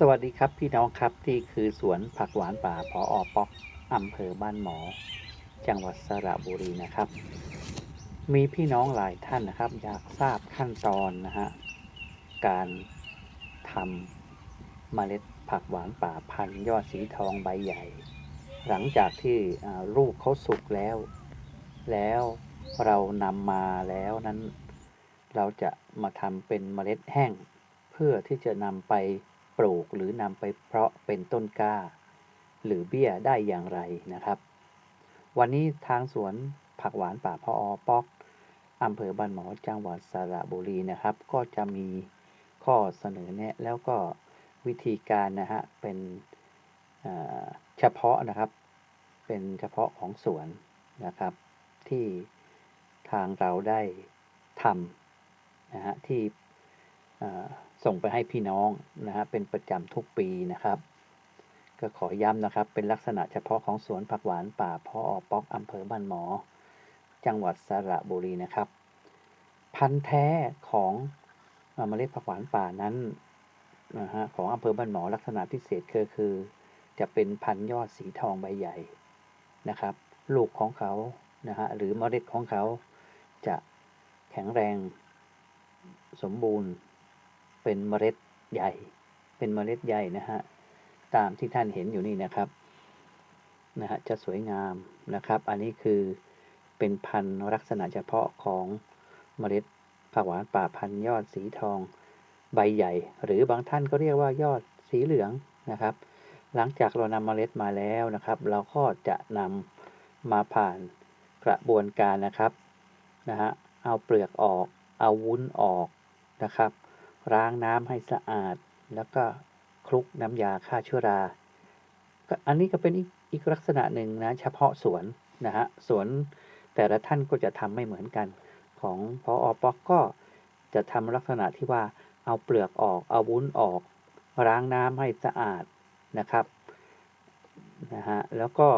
สวัสดีครับพี่น้องครับที่คือสวนผักหวานป่าพออปอกอำเภอบ้านหมอ จังหวัดสระบุรีนะครับ มีพี่น้องหลายท่านนะครับ อยากทราบขั้นตอนนะฮะการทำเมล็ดผักหวานป่าพันยอดสีทองใบใหญ่ หลังจากที่ลูกเขาสุกแล้ว แล้วเรานำมาแล้วนั้น เราจะมาทำเป็นเมล็ดแห้ง เพื่อที่จะนำไป ปลูกหรือนำไปเพาะเป็นต้นกล้า หรือเบี้ยได้อย่างไรนะครับ วันนี้ทางสวนผักหวานป่าพออป๊อกอำเภอบ้านหมอจังหวัดสระบุรีนะครับ ก็จะมีข้อเสนอแนะแล้วก็วิธีการนะฮะเป็นเฉพาะนะครับ เป็นเฉพาะของสวนนะครับ ที่ทางเราได้ทำนะฮะที่ ส่งไปให้พี่น้องนะฮะเป็นประจำทุกปีนะครับ ก็ขอย้ำนะครับ เป็นลักษณะเฉพาะของสวนผักหวานป่าพออป๊อกอำเภอบ้านหมอ จังหวัดสระบุรีนะครับ พันธุ์แท้ของเอ่อเมล็ดผักหวานป่านั้นนะฮะของอำเภอบ้านหมอลักษณะพิเศษคือคือ จะเป็นพันธุ์ยอดสีทองใบใหญ่นะครับ ลูกของเขานะฮะหรือเมล็ดของเขาจะแข็งแรงสมบูรณ์ เป็นเมล็ดใหญ่ เป็นเมล็ดใหญ่นะฮะ ตามที่ท่านเห็นอยู่นี่นะครับนะฮะจะสวยงามนะครับ อันนี้คือเป็นพันธุ์ลักษณะเฉพาะของเมล็ดผักหวานป่าพันธุ์ยอดสีทองใบใหญ่ หรือบางท่านก็เรียกว่ายอดสีเหลืองนะครับ หลังจากเรานำเมล็ดมาแล้วนะครับ เราก็จะนำมาผ่านกระบวนการนะครับนะฮะเอาเปลือกออกเอาวุ้นออกนะครับ ล้างน้ำให้สะอาด แล้วก็คลุกน้ำยาฆ่าเชื้อราก็อันนี้ก็เป็นอีกอีกลักษณะหนึ่งนะเฉพาะสวนนะฮะสวนแต่ละท่านก็จะทำไม่เหมือนกัน ของพออปอกก็จะทำลักษณะที่ว่าเอาเปลือกออกเอาวุ้นออกล้างน้ำให้สะอาดนะครับนะฮะแล้วก็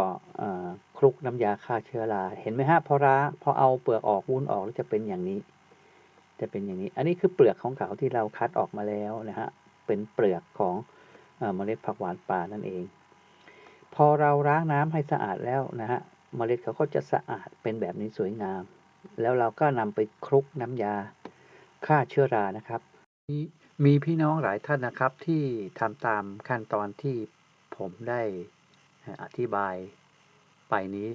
คลุกน้ำยาฆ่าเชื้อราเห็นไหมฮะพอร้าพอเอาเปลือกออกวุ้นออกแล้วจะเป็นอย่างนี้ จะเป็นอย่างนี้ อันนี้คือเปลือกของเขาที่เราคัดออกมาแล้วนะฮะ เป็นเปลือกของเอมล็ดผักหวานป่านั่นเอง พอเราล้างน้ำให้สะอาดแล้วนะฮะ เมล็ดเขาก็จะสะอาดเป็นแบบนี้สวยงาม แล้วเราก็นำไปคลุกน้ำยาฆ่าเชื้อรานะครับมีมีพี่น้องหลายท่านนะครับที่ทำตามขั้นตอนที่ผมได้อธิบายไปนี้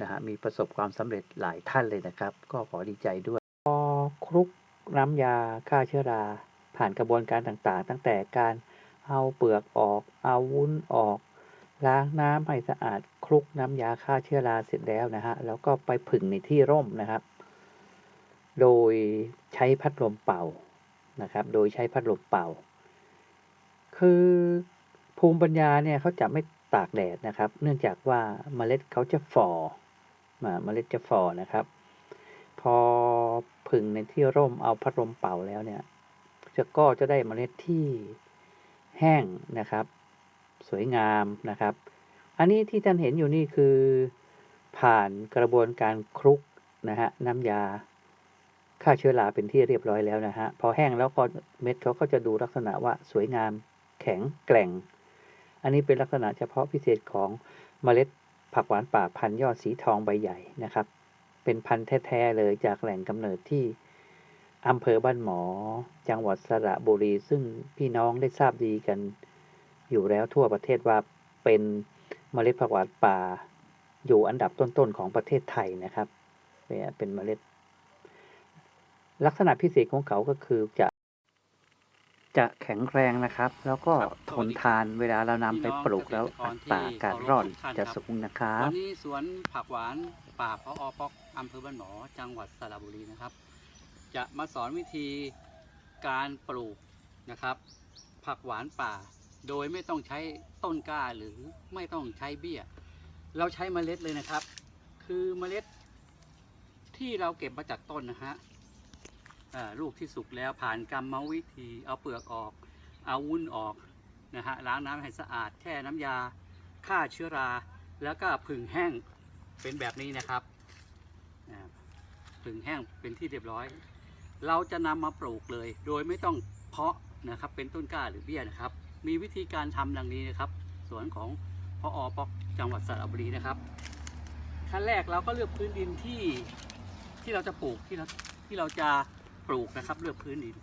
นะฮะมีประสบความสำเร็จหลายท่านเลยนะครับ ก็ขอดีใจด้วย คลุกน้ำยาฆ่าเชื้อรา ผ่านกระบวนการต่างๆ ตั้งแต่การเอาเปลือกออก เอาวุ้นออก ล้างน้ำให้สะอาดคลุกน้ำยาฆ่าเชื้อราเสร็จแล้วนะฮะแล้วก็ไปผึ่งในที่ร่มนะครับ โดยใช้พัดลมเป่านะครับ โดยใช้พัดลมเป่า คือภูมิปัญญาเนี่ยเขาจะไม่ตากแดดนะครับ เนื่องจากว่าเมล็ดเขาจะฝ่อมาเมล็ดจะฝ่อนะครับ พอผึ่งในที่ร่มเอาพัดลมเป่าแล้วเนี่ยจะก็จะได้เมล็ดที่แห้งนะครับ สวยงามนะครับ อันนี้ที่ท่านเห็นอยู่นี่คือผ่านกระบวนการคลุกนะฮะน้ำยาฆ่าเชื้อราเป็นที่เรียบร้อยแล้วนะฮะพอแห้งแล้วก็เม็ดเขาก็จะดูลักษณะว่าสวยงามแข็งแกร่ง อันนี้เป็นลักษณะเฉพาะพิเศษของเมล็ดผักหวานป่าพันยอดสีทองใบใหญ่นะครับ เป็นพันธุ์แท้ ๆ เลยจากแหล่งกำเนิดที่อำเภอบ้านหมอ จังหวัดสระบุรี ซึ่งพี่น้องได้ทราบดีกัน อยู่แล้วทั่วประเทศว่าเป็นเมล็ดผักหวานป่า อยู่อันดับต้นๆของประเทศไทยนะครับเนี่ยเป็นเมล็ด ลักษณะพิเศษของเขาก็คือจะ จะแข็งแรงนะครับ แล้วก็ครับทนทานเวลาเรานำไปปลูกแล้วอัตราการรอดจะสูงนะครับวันนี้สวนผักหวานป่าพออปอกอำเภอบ้านหมอจังหวัดสระบุรีนะครับ จะมาสอนวิธีการปลูกนะครับ ผักหวานป่า โดยไม่ต้องใช้ต้นกล้าหรือไม่ต้องใช้เบี้ย เราใช้เมล็ดเลยนะครับ คือเมล็ดที่เราเก็บมาจากต้นนะฮะอ่า ลูกที่สุกแล้วผ่านกรรมวิธี เอาเปลือกออก เอาวุ้นออกนะฮะล้างน้ำให้สะอาดแช่น้ำยาฆ่าเชื้อรา แล้วก็ผึ่งแห้งเป็นแบบนี้นะครับผึ่งแห้งเป็นที่เรียบร้อย เราจะนำมาปลูกเลย โดยไม่ต้องเพาะนะครับเป็นต้นกล้าหรือเบี้ยนะครับ มีวิธีการทำดังนี้นะครับ สวนของพออปอกจังหวัดสระบุรีนะครับขั้นแรกเราก็เลือกพื้นดินที่ที่เราจะปลูกที่เราที่เราจะ ปลูกนะครับ เลือกพื้นดิน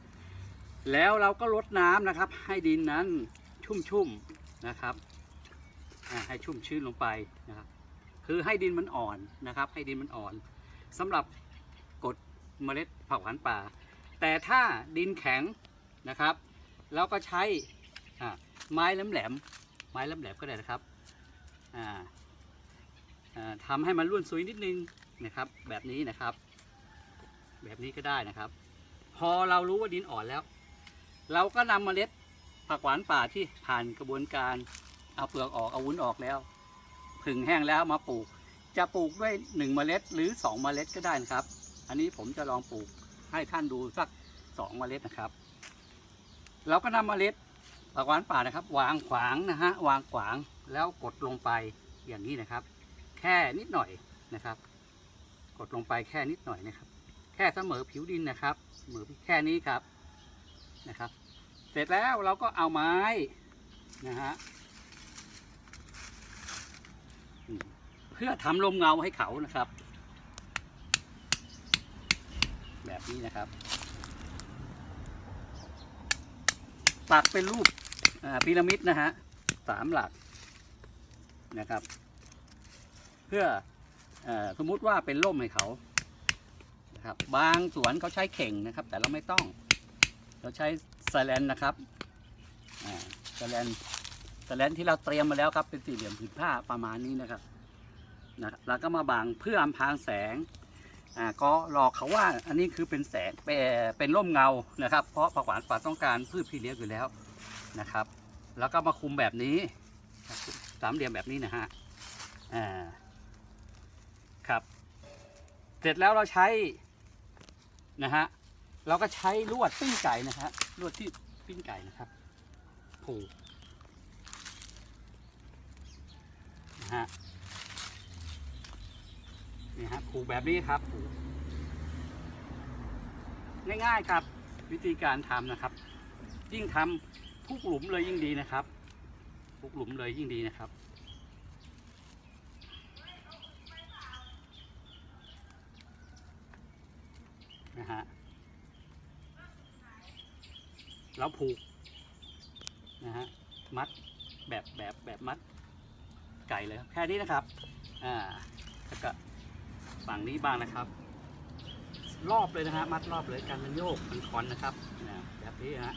แล้วเราก็รดน้ำนะครับ ให้ดินนั้นชุ่มๆนะครับให้ชุ่มชื้นลงไปนะครับ คือให้ดินมันอ่อนนะครับ ให้ดินมันอ่อนสำหรับกดเมล็ดผักหวานป่า แต่ถ้าดินแข็งนะครับ เราก็ใช้ไม้แหลมๆไม้แหลมๆก็ได้นะครับอ่าอ่าทำให้มันร่วนซุยนิดนึงนะครับ แบบนี้นะครับ แบบนี้ก็ได้นะครับ พอเรารู้ว่าดินอ่อนแล้ว เราก็นำเมล็ดผักหวานป่าที่ผ่านกระบวนการเอาเปลือกออกเอาวุ้นออกแล้ว ผึ่งแห้งแล้วมาปลูก จะปลูกด้วยหนึ่งเมล็ดหรือสองเมล็ดก็ได้นะครับ อันนี้ผมจะลองปลูกให้ท่านดูสักสองเมล็ดนะครับ เราก็นำเมล็ดผักหวานป่านะครับ วางขวางนะฮะวางขวางแล้วกดลงไปอย่างนี้นะครับ แค่นิดหน่อยนะครับ กดลงไปแค่นิดหน่อยนะครับ ค่เสมอผิวดินนะครับเสมอแค่นี้ครับนะครับ เสร็จแล้วเราก็เอาไม้นะฮะเพื่อทำลมเงาให้เขานะครับ แบบนี้นะครับปักเป็นรูปพีระมิดนะฮะสามหลักนะครับ เพื่อเออสมมุติว่าเป็นร่มให้เขา นะครับ บางสวนเขาใช้เข่งนะครับ แต่เราไม่ต้อง เราใช้สแลนนะครับสแลนสแลนที่เราเตรียมมาแล้วครับเป็นสี่เหลี่ยมผืนผ้าประมาณนี้นะครับนะแล้วก็มาบังเพื่ออำพรางแสงอ่าก็หลอกเขาว่าอันนี้คือเป็นแสงเป็นเป็นร่มเงานะครับ เพราะผักหวานป่าต้องการพืชพี่เลี้ยงอยู่แล้วนะครับ แล้วก็มาคุมแบบนี้สามเหลี่ยมแบบนี้นะฮะอ่าครับ เสร็จแล้วเราใช้ นะฮะเราก็ใช้ลวดปิ้งไก่นะฮะลวดที่ปิ้งไก่นะครับผูกนะฮะนี่ฮะผูกแบบนี้ครับผูกง่ายๆครับวิธีการทำนะครับ ยิ่งทำทุกหลุมเลยยิ่งดีนะครับ ทุกหลุมเลยยิ่งดีนะครับ นะฮะเราผูกนะฮะมัดแบบแบบแบบมัดไก่เลยแค่นี้นะครับอ่าแล้วก็ฝั่งนี้บ้างนะครับ รอบเลยนะฮะมัดรอบเลยกันมันโยกมันคอนนะครับนะแบบนี้นะฮะ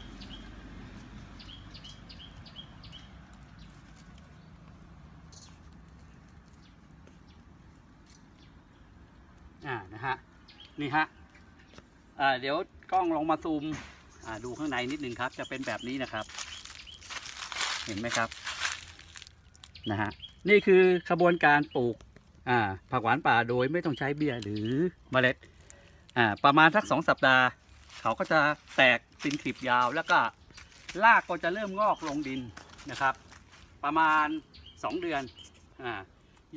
อ่านะฮะนี่ฮะ อ่าเดี๋ยวกล้องลองมาซูมอ่าดูข้างในนิดนึงครับ จะเป็นแบบนี้นะครับ เห็นไหมครับนะฮะนี่คือขบวนการปลูกอ่าผักหวานป่าโดยไม่ต้องใช้เบี้ยหรือเมล็ดอ่าประมาณสักสองสัปดาห์ เขาก็จะแตกเป็นคลิปยาวแล้วก็รากก็จะเริ่มงอกลงดินนะครับ ประมาณสองเดือนอ่า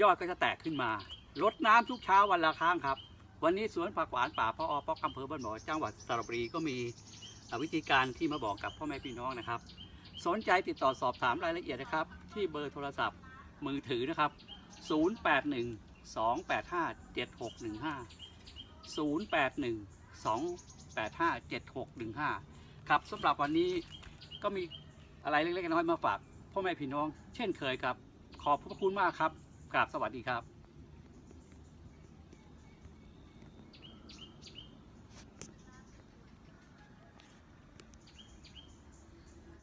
ยอดก็จะแตกขึ้นมารดน้ำทุกเช้าวันละครั้งครับ วันนี้สวนผักหวานป่าพ่ออปอกำเภอบ้านหมอจังหวัดสระบุรีก็มีวิธีการที่มาบอกกับพ่อแม่พี่น้องนะครับ สนใจติดต่อสอบถามรายละเอียดนะครับ ที่เบอร์โทรศัพท์มือถือนะครับ 081 285 7615 081 285 7615 ครับสำหรับวันนี้ก็มีอะไรเล็กๆน้อยๆมาฝากพ่อแม่พี่น้อง เช่นเคยครับ ขอบพระคุณมากครับกราบสวัสดีครับ